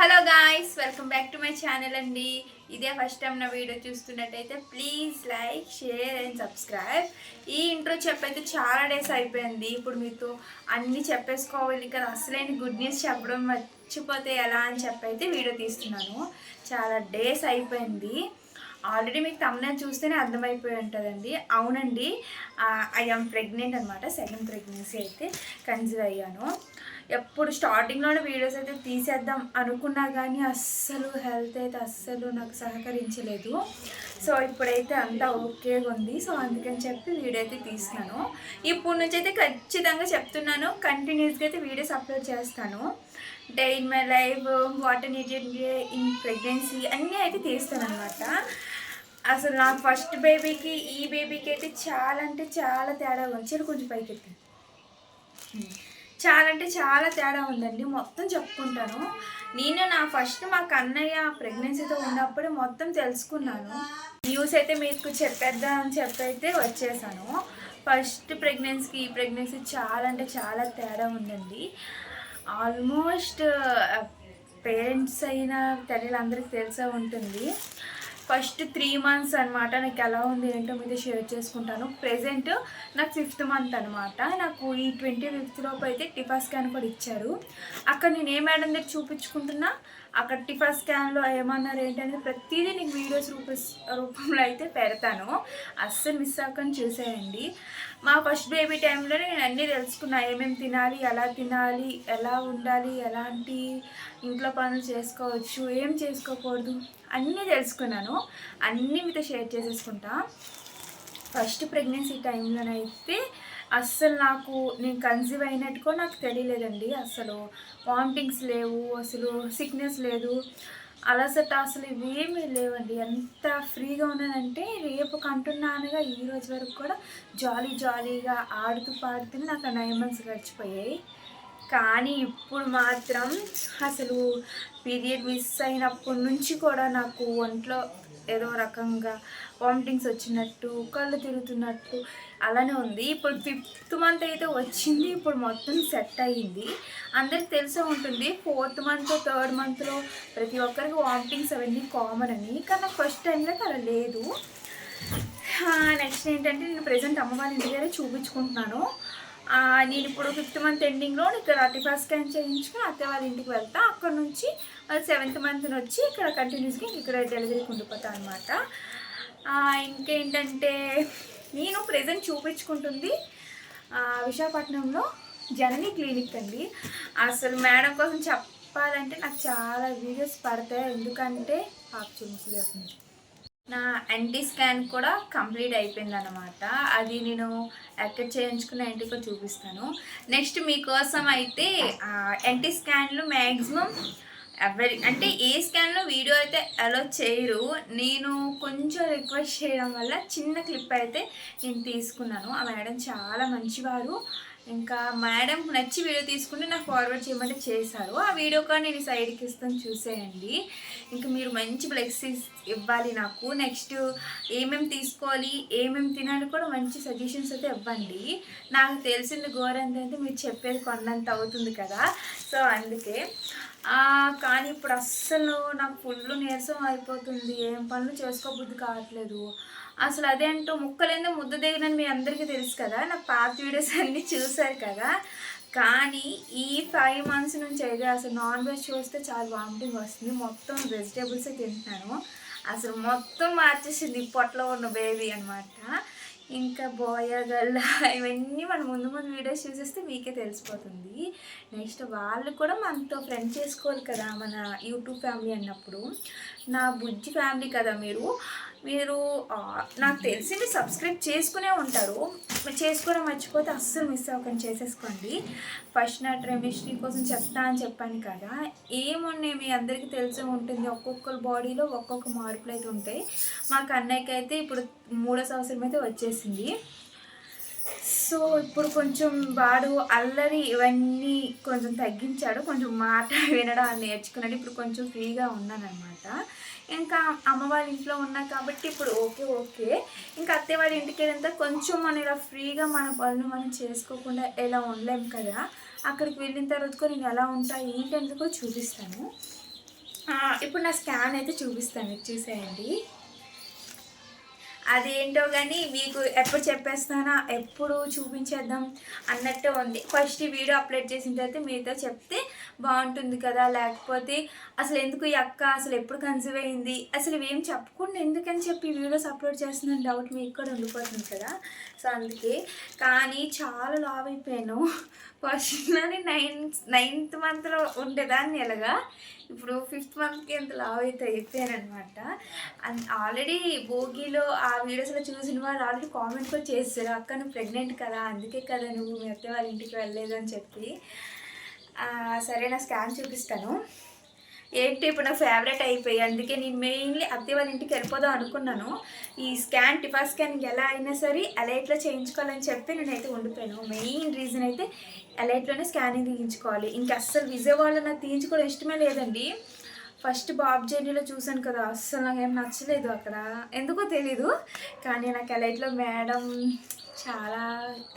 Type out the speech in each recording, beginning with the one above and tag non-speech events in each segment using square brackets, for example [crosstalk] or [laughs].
Hello guys welcome back to my channel అండి. ఇదే first time నా వీడియో చూస్తున్నట్టయితే please like share and subscribe ఈ ఇంట్రో చెప్పైతే చాలా డేస్ అయిపోయింది. ఇప్పుడు మీతో అన్నీ చెప్పేసుకోవాలి. కదా అసలేని గుడ్ న్యూస్ చెప్పడం మర్చిపోతే ఎలా అని చెప్పైతే వీడియో తీస్తున్నాను. చాలా డేస్ అయిపోయింది. ఆల్రెడీ మీకు తమ్మునే చూస్తేనే అర్థమైపోయి ఉంటుందండి. అవునండి. ఐ ఆమ్ ప్రెగ్నెంట్ అనమాట సెకండ్ ప్రెగ్నెన్సీ అయితే కన్సీవ్ అయ్యాను. ఎప్పుడు స్టార్టింగ్లోనే వీడియోస్ అయితే తీసేద్దాం అనుకున్నా కానీ అస్సలు హెల్త్ అయితే అస్సలు నాకు సహకరించలేదు. సో ఇప్పుడైతే అంతా ఓకేగా ఉంది. సో అందుకని చెప్పి వీడియో అయితే తీసినాను ఇప్పుడు నుంచి అయితే ఖచ్చితంగా చెప్తున్నాను. కంటిన్యూస్గా అయితే వీడియోస్ అప్లోడ్ చేస్తాను. Day in my life water needed in pregnancy అన్నీ అయితే తీస్తాను అనమాట అసలు నా ఫస్ట్ బేబీకి ఈ బేబీకి అయితే చాలా అంటే చాలా తేడా వచ్చారు కొంచెం పైకి ఎత్తి చాలా అంటే చాలా తేడా ఉందండి. మొత్తం చెప్పుకుంటాను. నేను నా ఫస్ట్ మా కన్నయ్య ప్రెగ్నెన్సీతో ఉన్నప్పుడు మొత్తం తెలుసుకున్నాను. న్యూస్ అయితే మీకు చెప్పేద్దాం అని చెప్పైతే వచ్చేసాను. ఫస్ట్ ప్రెగ్నెన్సీకి ఈ ప్రెగ్నెన్సీ చాలా అంటే చాలా తేడా ఉందండి. ఆల్మోస్ట్ పేరెంట్స్ అయిన తల్లిలందరికీ తెలిసే ఉంటుంది. ఫస్ట్ త్రీ మంత్స్ అనమాట నాకు ఎలా ఉంది ఏంటో మీద షేర్ చేసుకుంటాను. ప్రెసెంట్ నాకు ఫిఫ్త్ మంత్ అనమాట నాకు ఈ ట్వంటీ ఫిఫ్త్ లోపు అయితే టిఫా స్కాన్ కూడా ఇచ్చారు. అక్కడ నేను ఏ మేడం దగ్గర చూపించుకుంటున్నా? అక్కడ టిఫా స్కాన్లో ఏమన్నారు ఏంటనేది ప్రతిదీ నీకు వీడియోస్ రూప రూపంలో అయితే పెడతాను. అస్సలు మిస్ అవ్వకుండా చూసేయండి. మా ఫస్ట్ బేబీ టైంలో నేను అన్నీ తెలుసుకున్నా. ఏమేమి తినాలి ఎలా తినాలి ఎలా ఉండాలి ఎలాంటి ఇంట్లో పనులు చేసుకోవచ్చు ఏం చేసుకోకూడదు అన్నీ తెలుసుకున్నాను. అన్నీ మీతో షేర్ చేసేసుకుంటా. ఫస్ట్ ప్రెగ్నెన్సీ టైంలోనైతే అస్సలు నాకు నేను కన్సీవ్ అయినట్టు కూడా నాకు తెలియలేదండి. అసలు వామిటింగ్స్ లేవు అసలు సిక్నెస్ లేదు. అలసట అసలు ఇవేమీ లేవండి. ఎంత ఫ్రీగా ఉన్నానంటే రేపు కంటున్నానుగా ఈ రోజు వరకు కూడా జాలీ జాలీగా ఆడుతూ పాడుతూ నాకు ఆ నైన్ మంత్స్ గడిచిపోయాయి. కానీ ఇప్పుడు మాత్రం అసలు పీరియడ్ మిస్ అయినప్పటి నుంచి కూడా నాకు ఒంట్లో ఏదో రకంగా వామిటింగ్స్ వచ్చినట్టు కళ్ళు తిరుగుతున్నట్టు అలానే ఉంది. ఇప్పుడు ఫిఫ్త్ మంత్ అయితే వచ్చింది ఇప్పుడు మొత్తం సెట్ అయ్యింది. అందరికి తెలిసే ఉంటుంది ఫోర్త్ మంత్ థర్డ్ మంత్లో ప్రతి ఒక్కరికి వామిటింగ్స్ అవన్నీ కామన్ అని. కానీ నాకు ఫస్ట్ టైంలో అలా లేదు. నెక్స్ట్ ఏంటంటే నేను ప్రజెంట్ అమ్మవారి ఇంటి దగ్గర చూపించుకుంటున్నాను. నేను ఇప్పుడు ఫిఫ్త్ మంత్ ఎండింగ్లో ఇక్కడ టిఫా స్కాన్ చేయించుకుని అత్తే వాళ్ళ ఇంటికి వెళ్తా. అక్కడ నుంచి సెవెంత్ మంత్ని వచ్చి ఇక్కడ కంటిన్యూస్గా ఇక్కడ డెలివరీకి ఉండిపోతా అనమాట ఇంకేంటంటే నేను ప్రజెంట్ చూపించుకుంటుంది విశాఖపట్నంలో జననీ క్లినిక్ అండి. అసలు మేడం కోసం చెప్పాలంటే నాకు చాలా వీడియోస్ పడతాయి. ఎందుకంటే పాప చూసి నా ఎన్టీ స్కాన్ కూడా కంప్లీట్ అయిపోయింది అనమాట అది నేను ఎక్కడ చేయించుకున్న ఇంటికి కూడా చూపిస్తాను. నెక్స్ట్ మీకోసం అయితే ఎన్టీ స్కాన్లు మ్యాక్సిమం ఎవరి అంటే ఏ స్కాన్లో వీడియో అయితే అలో చేయరు నేను కొంచెం రిక్వెస్ట్ చేయడం వల్ల చిన్న క్లిప్ అయితే నేను తీసుకున్నాను. ఆ మేడం చాలా మంచివారు. ఇంకా మేడం నచ్చి వీడియో తీసుకుంటే నాకు ఫార్వర్డ్ చేయమంటే చేశారు. ఆ వీడియో కూడా నేను సైడ్కి ఇస్తాను చూసేయండి. ఇంకా మీరు మంచి బ్లెస్సింగ్స్ ఇవ్వాలి నాకు. నెక్స్ట్ ఏమేమి తీసుకోవాలి ఏమేమి తినాలి కూడా మంచి సజెషన్స్ అయితే ఇవ్వండి. నాకు తెలిసింది ఘోరంత అయితే మీరు చెప్పేది కొన్నంత అవుతుంది కదా. సో అందుకే. కానీ ఇప్పుడు అస్సలు నాకు ఫుల్ నీరసం అయిపోతుంది. ఏం పనులు చేసుకోబుద్ధి కావట్లేదు. అసలు అదేంటో ముక్కలేందో ముద్ద దిగినని మీ అందరికీ తెలుసు కదా నా పాత వీడియోస్ అన్నీ చూసారు కదా. కానీ ఈ ఫైవ్ మంత్స్ నుంచి అయితే అసలు నాన్ వెజ్ చూస్తే చాలా వామిటింగ్ వస్తుంది. మొత్తం వెజిటేబుల్సే తింటున్నాను. అసలు మొత్తం మార్చేసింది ఈ పొట్టలో ఉన్న బేబీ అనమాట ఇంకా బోయ గల్ల ఇవన్నీ మన ముందు ముందు వీడియోస్ చూసేస్తే మీకే తెలిసిపోతుంది. నెక్స్ట్ వాళ్ళు కూడా మనతో ఫ్రెండ్ చేసుకోవాలి కదా మన యూట్యూబ్ ఫ్యామిలీ అన్నప్పుడు. నా బుజ్జి ఫ్యామిలీ కదా మీరు. మీరు నాకు తెలిసి మీరు సబ్స్క్రైబ్ చేసుకునే ఉంటారు. మీరు చేసుకోవడం మర్చిపోతే అస్సలు మిస్ అవ్వకుండా చేసేసుకోండి. ఫస్ట్ నా ట్రెమిస్ట్రీ కోసం చెప్తా అని చెప్పాను కదా. ఏమున్నాయి మీ అందరికీ తెలిసే ఉంటుంది. ఒక్కొక్కరి బాడీలో ఒక్కొక్క మార్పులు అయితే ఉంటాయి. మా కన్నయ్యకి అయితే ఇప్పుడు మూడో సంవత్సరం అయితే వచ్చేసింది. సో ఇప్పుడు కొంచెం వాడు అల్లరి ఇవన్నీ కొంచెం తగ్గించాడు. కొంచెం మాట [laughs] వినడం అని నేర్చుకున్నాడు. ఇప్పుడు కొంచెం ఫ్రీగా ఉన్నానన్నమాట. ఇంకా అమ్మ వాళ్ళ ఇంట్లో ఉన్నా కాబట్టి ఇప్పుడు ఓకే ఓకే. ఇంకా అత్తయ్య వాళ్ళ ఇంటికి వెళ్ళినంత కొంచెం మనం ఇలా ఫ్రీగా మన పనులు మనం చేసుకోకుండా ఎలా ఉండలేం కదా. అక్కడికి వెళ్ళిన తర్వాత కూడా నేను ఎలా ఉంటా ఏంటి అనేది కూడా చూపిస్తాను. ఇప్పుడు నా స్కాన్ అయితే చూపిస్తాను చూసేయండి. అదేంటో కానీ మీకు ఎప్పుడు చెప్పేస్తానా ఎప్పుడు చూపించేద్దాం అన్నట్టు ఉంది. ఫస్ట్ ఈ వీడియో అప్లోడ్ చేసిన తర్వాత మీతో చెప్తే బాగుంటుంది కదా లేకపోతే అసలు ఎందుకు ఈ అక్క అసలు ఎప్పుడు కన్సీవ్ అయింది అసలు ఇవేం చెప్పకుండా ఎందుకని చెప్పి వీడియోస్ అప్లోడ్ చేస్తున్నాను డౌట్ మీకు కూడా ఉండిపోతుంది కదా. సో అందుకే కానీ చాలా లావ్ అయిపోయాను. ఫస్ట్లోనే నైన్త్ నైన్త్ మంత్లో ఉండేదాన్ని ఎలాగా ఇప్పుడు ఫిఫ్త్ మంత్కి ఎంత లావ్ అయితే అయిపోయాను అనమాట అండ్ ఆల్రెడీ భోగిలో ఆ వీడియోస్లో చూసిన వాళ్ళు ఆల్రెడీ కామెంట్ కూడా చేస్తారు అక్క నువ్వు ప్రెగ్నెంట్ కదా అందుకే కదా నువ్వు మీ అత్తే వాళ్ళ ఇంటికి వెళ్ళలేదు అని చెప్పి. సరే నా స్కాన్ చూపిస్తాను. ఏంటి ఇప్పుడు నాకు ఫేవరెట్ అయిపోయి అందుకే నేను మెయిన్లీ అత్తే వాళ్ళ ఇంటికి వెళ్ళిపోదాం అనుకున్నాను. ఈ స్కాన్ టిఫా స్కాన్ ఎలా అయినా సరే అలైట్లో చేయించుకోవాలని చెప్పి నేనైతే ఉండిపోయాను. మెయిన్ రీజన్ అయితే అలైట్లోనే స్కానింగ్ తీయించుకోవాలి. ఇంకా అస్సలు విజయవాడలో నాకు తీయించుకోవడం ఇష్టమే లేదండి. ఫస్ట్ బాబ్ జర్నీలో చూశాను కదా అస్సలు నాకు ఏం నచ్చలేదు అక్కడ. ఎందుకో తెలీదు కానీ నాకు అలైట్లో మేడం చాలా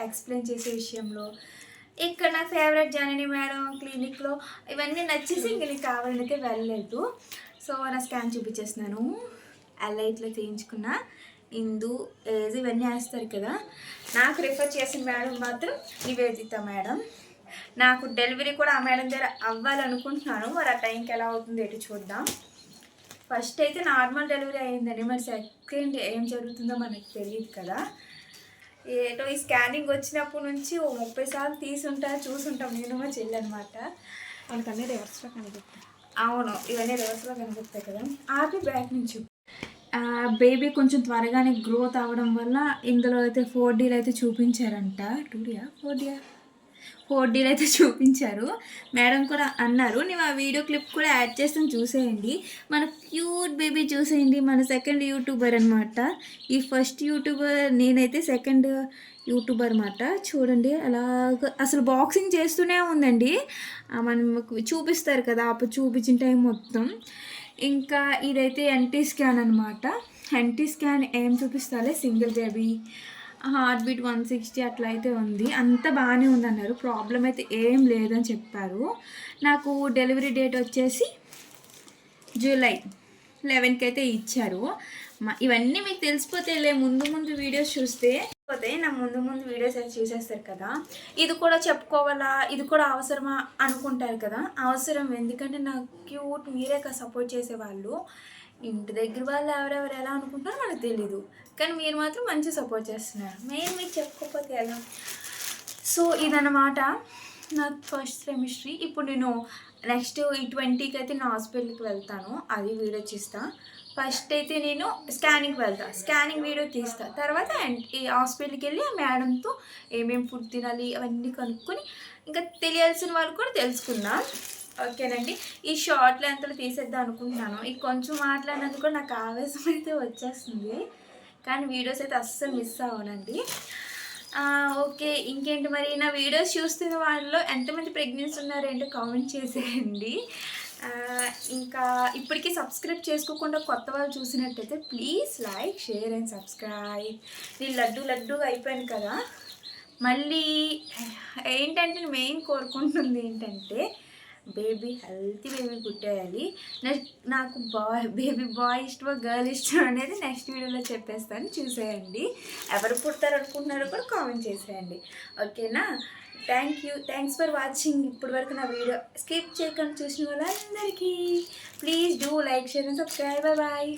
ఎక్స్ప్లెయిన్ చేసే విషయంలో ఇక్కడ నా ఫేవరెట్ జానని మేడం క్లినిక్లో ఇవన్నీ నచ్చేసి ఇంక నీకు కావాలనైతే వెళ్ళలేదు. సో నా స్కాన్ చూపించేస్తున్నాను. అలైట్లో చేయించుకున్న ఇందు ఏజ్ ఇవన్నీ వేస్తారు కదా నాకు రిఫర్ చేసిన మేడం మాత్రం నివేదిత మేడం. నాకు డెలివరీ కూడా ఆ మేడం దగ్గర అవ్వాలనుకుంటున్నాను. మరి ఆ టైంకి ఎలా అవుతుంది ఎటు చూద్దాం. ఫస్ట్ అయితే నార్మల్ డెలివరీ అయిందండి మరి సెకండ్ ఏం జరుగుతుందో మనకు తెలియదు కదా. ఏటో ఈ స్కానింగ్ వచ్చినప్పటి నుంచి ఓ ముప్పై సార్లు తీసుంటా చూసుంటాం నేను మా చెల్లి అనమాట మనకన్నీ రివర్స్లో కనిపిస్తాయి. అవును ఇవన్నీ రివర్స్లో కనిపిస్తాయి కదా. ఆపి బ్యాక్ నుంచి. బేబీ కొంచెం త్వరగానే గ్రోత్ అవ్వడం వల్ల ఇందులో అయితే ఫోర్ డీలు అయితే చూపించారంట. టూ డియా? ఫోర్ డియా? ఫోర్ డీలు అయితే చూపించారు. మేడం కూడా అన్నారు. నేను ఆ వీడియో క్లిప్ కూడా యాడ్ చేస్తాను చూసేయండి. మన క్యూట్ బేబీ చూసేయండి. మన సెకండ్ యూట్యూబర్ అనమాట ఈ ఫస్ట్ యూట్యూబర్ నేనైతే సెకండ్ యూట్యూబర్ అనమాట చూడండి అలాగ అసలు బాక్సింగ్ చేస్తూనే ఉందండి. మనం చూపిస్తారు కదా అప్పుడు చూపించిన టైం మొత్తం. ఇంకా ఇదైతే ఎన్టీ స్కాన్ అనమాట ఎన్టీ స్కాన్ ఏం చూపిస్తాలే? Single baby. Heart beat one sixty అట్లా అయితే ఉంది. అంత బాగానే ఉందన్నారు. ప్రాబ్లం అయితే ఏం లేదని చెప్పారు. నాకు డెలివరీ డేట్ వచ్చేసి జూలై లెవెన్కి అయితే ఇచ్చారు. ఇవన్నీ మీకు తెలిసిపోతేలే ముందు ముందు వీడియోస్ చూస్తే పోతే నా ముందు ముందు వీడియోస్ అయితే చూసేస్తారు కదా. ఇది కూడా చెప్పుకోవాలా? ఇది కూడా అవసరమా అనుకుంటారు కదా. అవసరం ఎందుకంటే నాకు క్యూట్ మీరే సపోర్ట్ చేసేవాళ్ళు. ఇంటి దగ్గర వాళ్ళు ఎవరెవరు ఎలా అనుకుంటారో మనకు తెలీదు. కానీ మీరు మాత్రం మంచి సపోర్ట్ చేస్తున్నారు. మెయిన్ మీకు చెప్పుకోకపోతే ఎలా? సో ఇదన్నమాట నా ఫస్ట్ సెమిస్ట్రీ ఇప్పుడు నేను నెక్స్ట్ ఈ ట్వంటీకి అయితే నేను హాస్పిటల్కి వెళ్తాను. అది వీడియో తీస్తా ఫస్ట్ అయితే నేను స్కానింగ్ వెళ్తా. స్కానింగ్ వీడియో తీస్తా. తర్వాత ఈ హాస్పిటల్కి వెళ్ళి ఆ మేడంతో ఏమేమి ఫుడ్ తినాలి అవన్నీ కనుక్కొని ఇంకా తెలియాల్సిన వాళ్ళు కూడా తెలుసుకుందాం. ఓకేనండి. ఈ షార్ట్ లెంత్లో తీసేద్దాం అనుకుంటున్నాను. ఇది కొంచెం మాట్లాడినందుకు కూడా నాకు ఆవేశం అయితే వచ్చేస్తుంది. కానీ వీడియోస్ అయితే అస్సలు మిస్ అవ్వనండి. ఓకే. ఇంకేంటి మరి? నా వీడియోస్ చూస్తున్న వాళ్ళలో ఎంతమంది ప్రెగ్నెన్సీ ఉన్నారేంటో కామెంట్ చేసేయండి. ఇంకా ఇప్పటికీ సబ్స్క్రైబ్ చేసుకోకుండా కొత్త వాళ్ళు చూసినట్టయితే please like share and subscribe. నేను లడ్డు లడ్డు అయిపోయాను కదా. మళ్ళీ ఏంటంటే మెయిన్ కోరుకుంటుంది ఏంటంటే బేబీ హెల్తీ బేబీ పుట్టేయాలి. నెక్స్ట్ నాకు బాయ్ బేబీ బాయ్ ఇష్టమా గర్ల్ ఇష్టం అనేది నెక్స్ట్ వీడియోలో చెప్పేస్తాను. చూసేయండి. ఎవరు పుడతారు అనుకుంటున్నారో కూడా కామెంట్ చేసేయండి. ఓకేనా? Thank you thanks for watching ఇప్పటి వరకు నా వీడియో స్కిప్ చేయకుండా చూసిన వాళ్ళందరికీ please do like share and subscribe. Bye.